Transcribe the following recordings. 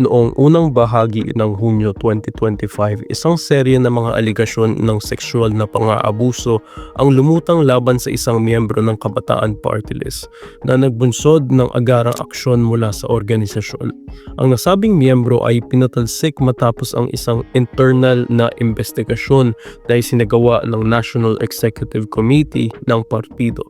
Noong unang bahagi ng Hunyo 2025, isang serye ng mga aligasyon ng sexual na pang-aabuso ang lumutang laban sa isang miyembro ng Kabataan Party List na nagbunsod ng agarang aksyon mula sa organisasyon. Ang nasabing miyembro ay pinatalsik matapos ang isang internal na investigasyon na isinagawa ng National Executive Committee ng partido.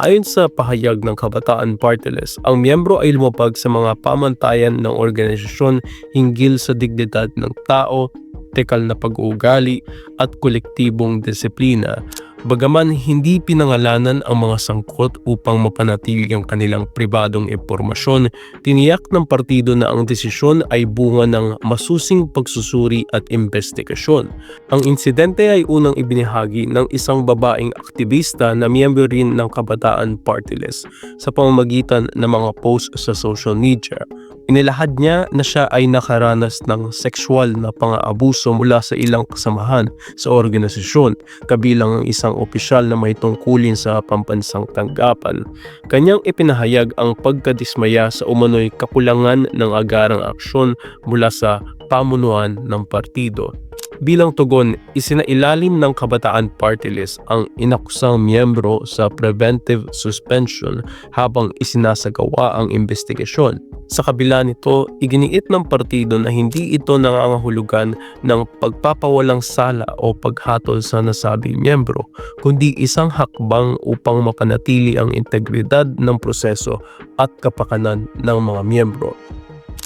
Ayon sa pahayag ng Kabataan Party ang miyembro ay lumapag sa mga pamantayan ng organisasyon hinggil sa dignidad ng tao, tekal na pag-uugali at kolektibong disiplina Bagaman hindi pinangalanan ang mga sangkot upang mapanatili ang kanilang pribadong impormasyon, tiniyak ng partido na ang desisyon ay bunga ng masusing pagsusuri at investigasyon. Ang insidente ay unang ibinahagi ng isang babaeng aktivista na miyembro rin ng Kabataan Party List sa pamamagitan ng mga post sa social media. Inilahad niya na siya ay nakaranas ng sexual na pang-aabuso mula sa ilang kasamahan sa organisasyon, kabilang ang isang opisyal na may tungkulin sa pambansang tanggapan. Kanyang ipinahayag ang pagkadismaya sa umano'y kakulangan ng agarang aksyon mula sa pamunuan ng partido. Bilang tugon, isinailalim ng Kabataan Party List ang inakusang miyembro sa preventive suspension habang isinasagawa ang investigasyon. Sa kabila nito, iginiit ng partido na hindi ito nangangahulugan ng pagpapawalang sala o paghatol sa nasabing miyembro, kundi isang hakbang upang mapanatili ang integridad ng proseso at kapakanan ng mga miyembro.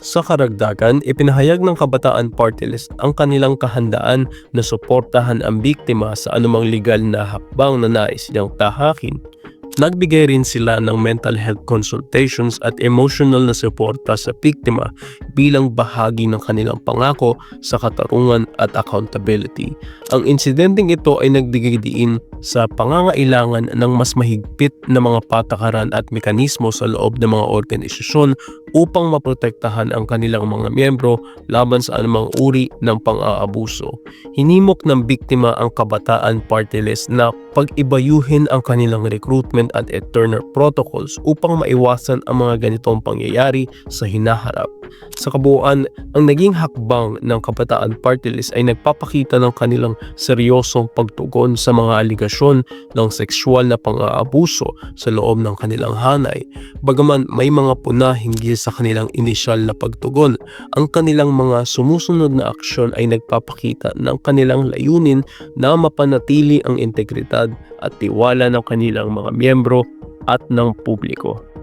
Sa karagdagan, ipinahayag ng Kabataan Party List ang kanilang kahandaan na suportahan ang biktima sa anumang legal na hakbang na nais niyang tahakin Nagbigay rin sila ng mental health consultations at emotional na suporta sa biktima bilang bahagi ng kanilang pangako sa katarungan at accountability. Ang insidenteng ito ay nagbigay diin sa pangangailangan ng mas mahigpit na mga patakaran at mekanismo sa loob ng mga organisasyon upang maprotektahan ang kanilang mga miyembro laban sa anumang uri ng pang-aabuso. Hinimok ng biktima ang kabataan party list na pag-ibayuhin ang kanilang recruitment at eternal protocols upang maiwasan ang mga ganitong pangyayari sa hinaharap. Sa kabuuan, ang naging hakbang ng Kabataan Party List ay nagpapakita ng kanilang seryosong pagtugon sa mga aligasyon ng sexual na pang-aabuso sa loob ng kanilang hanay. Bagaman may mga puna hinggil sa kanilang inisyal na pagtugon, ang kanilang mga sumusunod na aksyon ay nagpapakita ng kanilang layunin na mapanatili ang integridad at tiwala ng kanilang mga miyembro at ng publiko.